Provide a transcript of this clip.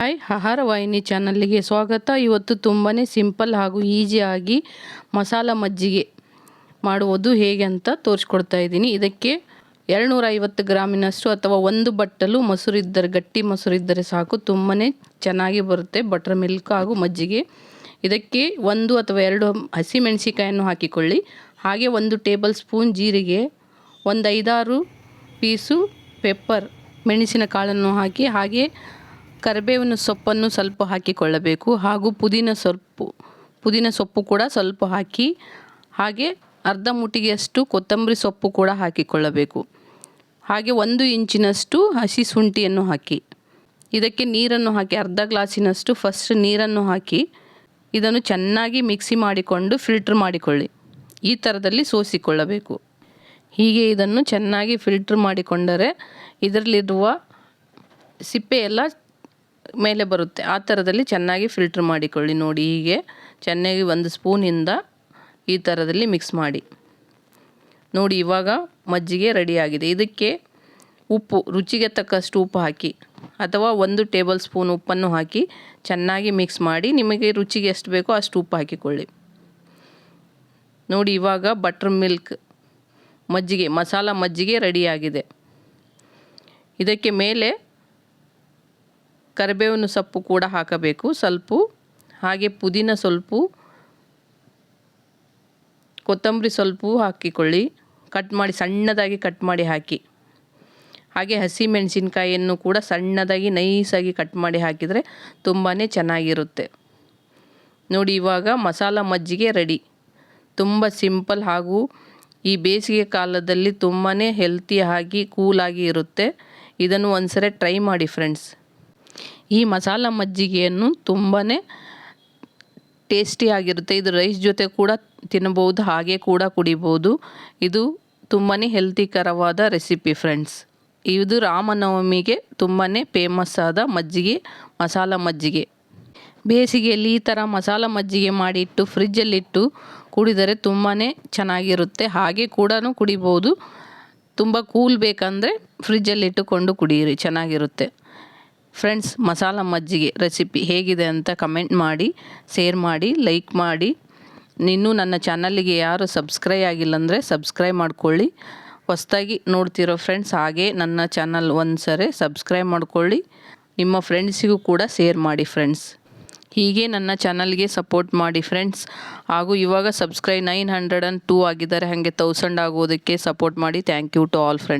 Hi ಆಹಾರ ವಾಹಿನಿ ಚಾನಲ್ಗೆ ಸ್ವಾಗತ. ಇವತ್ತು ತುಂಬಾ ಸಿಂಪಲ್ ಹಾಗೂ ಈಸಿಯಾಗಿ ಮಸಾಲ ಮಜ್ಜಿಗೆ ಮಾಡುವುದು ಹೇಗೆ ಅಂತ ತೋರಿಸ್ಕೊಡ್ತಾ ಇದ್ದೀನಿ. ಇದಕ್ಕೆ ಎರಡುನೂರ ಐವತ್ತು ಗ್ರಾಮಿನಷ್ಟು ಅಥವಾ ಒಂದು ಬಟ್ಟಲು ಮೊಸರು ಇದ್ದರೆ, ಗಟ್ಟಿ ಮೊಸರು ಇದ್ದರೆ ಸಾಕು. ತುಂಬಾ ಚೆನ್ನಾಗಿ ಬರುತ್ತೆ ಬಟರ್ ಮಿಲ್ಕ್ ಹಾಗೂ ಮಜ್ಜಿಗೆ. ಇದಕ್ಕೆ ಒಂದು ಅಥವಾ ಎರಡು ಹಸಿಮೆಣಸಿಕಾಯನ್ನು ಹಾಕಿಕೊಳ್ಳಿ. ಹಾಗೆ ಒಂದು ಟೇಬಲ್ ಸ್ಪೂನ್ ಜೀರಿಗೆ ಒಂದು ಐದಾರು ಪೀಸು ಪೆಪ್ಪರ್, ಮೆಣಸಿನ ಕಾಳನ್ನು ಹಾಕಿ. ಹಾಗೆ ಕರಿಬೇವಿನ ಸೊಪ್ಪನ್ನು ಸ್ವಲ್ಪ ಹಾಕಿಕೊಳ್ಳಬೇಕು ಹಾಗೂ ಪುದೀನ ಸೊಪ್ಪು ಪುದೀನ ಸೊಪ್ಪು ಕೂಡ ಸ್ವಲ್ಪ ಹಾಕಿ, ಹಾಗೆ ಅರ್ಧ ಮುಟ್ಟಿಗೆಯಷ್ಟು ಕೊತ್ತಂಬರಿ ಸೊಪ್ಪು ಕೂಡ ಹಾಕಿಕೊಳ್ಳಬೇಕು. ಹಾಗೆ ಒಂದು ಇಂಚಿನಷ್ಟು ಹಸಿ ಶುಂಠಿಯನ್ನು ಹಾಕಿ. ಇದಕ್ಕೆ ನೀರನ್ನು ಹಾಕಿ, ಅರ್ಧ ಗ್ಲಾಸಿನಷ್ಟು ಫಸ್ಟ್ ನೀರನ್ನು ಹಾಕಿ, ಇದನ್ನು ಚೆನ್ನಾಗಿ ಮಿಕ್ಸಿ ಮಾಡಿಕೊಂಡು ಫಿಲ್ಟ್ರ್ ಮಾಡಿಕೊಳ್ಳಿ. ಈ ಥರದಲ್ಲಿ ಸೋಸಿಕೊಳ್ಳಬೇಕು. ಹೀಗೆ ಇದನ್ನು ಚೆನ್ನಾಗಿ ಫಿಲ್ಟ್ರ್ ಮಾಡಿಕೊಂಡರೆ ಇದರಲ್ಲಿರುವ ಸಿಪ್ಪೆ ಎಲ್ಲ ಮೇಲೆ ಬರುತ್ತೆ. ಆ ಥರದಲ್ಲಿ ಚೆನ್ನಾಗಿ ಫಿಲ್ಟ್ರ್ ಮಾಡಿಕೊಳ್ಳಿ ನೋಡಿ ಹೀಗೆ. ಚೆನ್ನಾಗಿ ಒಂದು ಸ್ಪೂನಿಂದ ಈ ಥರದಲ್ಲಿ ಮಿಕ್ಸ್ ಮಾಡಿ. ನೋಡಿ ಇವಾಗ ಮಜ್ಜಿಗೆ ರೆಡಿಯಾಗಿದೆ ಇದಕ್ಕೆ ಉಪ್ಪು, ರುಚಿಗೆ ತಕ್ಕಷ್ಟು ಉಪ್ಪು ಹಾಕಿ ಅಥವಾ ಒಂದು ಟೇಬಲ್ ಸ್ಪೂನ್ ಉಪ್ಪನ್ನು ಹಾಕಿ ಚೆನ್ನಾಗಿ ಮಿಕ್ಸ್ ಮಾಡಿ ನಿಮಗೆ ರುಚಿಗೆ ಎಷ್ಟು ಬೇಕೋ ಅಷ್ಟು ಉಪ್ಪು ಹಾಕಿಕೊಳ್ಳಿ. ನೋಡಿ ಇವಾಗ ಬಟರ್ ಮಿಲ್ಕ್ ಮಜ್ಜಿಗೆ, ಮಸಾಲ ಮಜ್ಜಿಗೆ ರೆಡಿಯಾಗಿದೆ ಇದಕ್ಕೆ ಮೇಲೆ ಕರಿಬೇವಿನ ಸೊಪ್ಪು ಕೂಡ ಹಾಕಬೇಕು. ಸ್ವಲ್ಪ ಹಾಗೆ ಪುದೀನ ಸ್ವಲ್ಪ ಕೊತ್ತಂಬರಿ ಸ್ವಲ್ಪ ಹಾಕಿಕೊಳ್ಳಿ. ಕಟ್ ಮಾಡಿ, ಸಣ್ಣದಾಗಿ ಕಟ್ ಮಾಡಿ ಹಾಕಿ. ಹಾಗೆ ಹಸಿ ಮೆಣಸಿನ್ಕಾಯಿಯನ್ನು ಕೂಡ ಸಣ್ಣದಾಗಿ, ನೈಸಾಗಿ ಕಟ್ ಮಾಡಿ ಹಾಕಿದರೆ ತುಂಬಾ ಚೆನ್ನಾಗಿರುತ್ತೆ. ನೋಡಿ, ಇವಾಗ ಮಸಾಲ ಮಜ್ಜಿಗೆ ರೆಡಿ. ತುಂಬ ಸಿಂಪಲ್ ಹಾಗೂ ಈ ಬೇಸಿಗೆ ಕಾಲದಲ್ಲಿ ತುಂಬಾ ಹೆಲ್ತಿಯಾಗಿ, ಕೂಲಾಗಿ ಇರುತ್ತೆ. ಇದನ್ನು ಒಂದ್ಸರಿ ಟ್ರೈ ಮಾಡಿ, ಫ್ರೆಂಡ್ಸ್. ಈ ಮಸಾಲ ಮಜ್ಜಿಗೆಯನ್ನು ತುಂಬಾ ಟೇಸ್ಟಿಯಾಗಿರುತ್ತೆ ಇದು ರೈಸ್ ಜೊತೆ ಕೂಡ ತಿನ್ನಬಹುದು, ಹಾಗೆ ಕೂಡ ಕುಡಿಬೋದು ಇದು ತುಂಬಾ ಹೆಲ್ತಿಕರವಾದ ರೆಸಿಪಿ ಫ್ರೆಂಡ್ಸ್. ಇದು ರಾಮನವಮಿಗೆ ತುಂಬಾ ಫೇಮಸ್ ಆದ ಮಜ್ಜಿಗೆ, ಮಸಾಲ ಮಜ್ಜಿಗೆ. ಬೇಸಿಗೆಯಲ್ಲಿ ಈ ಥರ ಮಸಾಲ ಮಜ್ಜಿಗೆ ಮಾಡಿಟ್ಟು, ಫ್ರಿಜ್ಜಲ್ಲಿಟ್ಟು ಕುಡಿದರೆ ತುಂಬಾ ಚೆನ್ನಾಗಿರುತ್ತೆ. ಹಾಗೆ ಕೂಡ ಕುಡಿಬೋದು ತುಂಬ ಕೂಲ್ ಬೇಕಂದರೆ ಫ್ರಿಜ್ಜಲ್ಲಿಟ್ಟುಕೊಂಡು ಕುಡಿಯಿರಿ ಚೆನ್ನಾಗಿರುತ್ತೆ. ಫ್ರೆಂಡ್ಸ್ ಮಸಾಲ ಮಜ್ಜಿಗೆ ರೆಸಿಪಿ ಹೇಗಿದೆ ಅಂತ ಕಮೆಂಟ್ ಮಾಡಿ ಶೇರ್ ಮಾಡಿ ಲೈಕ್ ಮಾಡಿ. ಇನ್ನೂ ನನ್ನ ಚಾನಲ್ಲಿಗೆ ಯಾರು ಸಬ್ಸ್ಕ್ರೈಬ್ ಆಗಿಲ್ಲ ಅಂದರೆ ಸಬ್ಸ್ಕ್ರೈಬ್ ಮಾಡ್ಕೊಳ್ಳಿ. ಹೊಸ್ದಾಗಿ ನೋಡ್ತಿರೋ ಫ್ರೆಂಡ್ಸ್ ಹಾಗೆ ನನ್ನ ಚಾನಲ್ ಒಂದು ಸರಿ ಸಬ್ಸ್ಕ್ರೈಬ್ ಮಾಡ್ಕೊಳ್ಳಿ. ನಿಮ್ಮ ಫ್ರೆಂಡ್ಸಿಗೂ ಕೂಡ ಶೇರ್ ಮಾಡಿ ಫ್ರೆಂಡ್ಸ್ ಹೀಗೆ ನನ್ನ ಚಾನಲ್ಗೆ ಸಪೋರ್ಟ್ ಮಾಡಿ ಫ್ರೆಂಡ್ಸ್ ಹಾಗೂ ಇವಾಗ subscribe nine hundred and two ಆಗಿದ್ದಾರೆ, ಹಾಗೆ ತೌಸಂಡ್ ಆಗೋದಕ್ಕೆ ಸಪೋರ್ಟ್ ಮಾಡಿ. Thank you to all friends